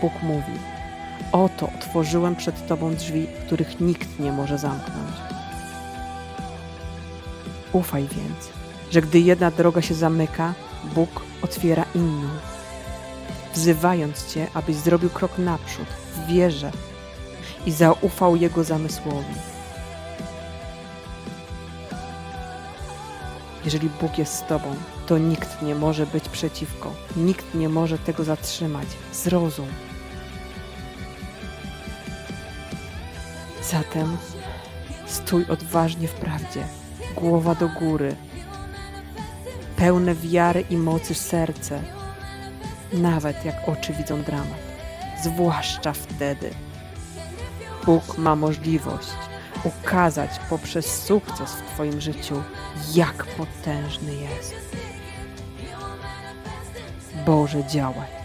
Bóg mówi: Oto otworzyłem przed Tobą drzwi, których nikt nie może zamknąć. Ufaj więc, że gdy jedna droga się zamyka, Bóg otwiera inną, wzywając Cię, abyś zrobił krok naprzód w wierze i zaufał Jego zamysłowi. Jeżeli Bóg jest z Tobą, to nikt nie może być przeciwko, nikt nie może tego zatrzymać. Zrozum. Zatem stój odważnie w prawdzie, głowa do góry, pełne wiary i mocy serce, nawet jak oczy widzą dramat, zwłaszcza wtedy. Bóg ma możliwość ukazać poprzez sukces w Twoim życiu, jak potężny jest. Boże działać.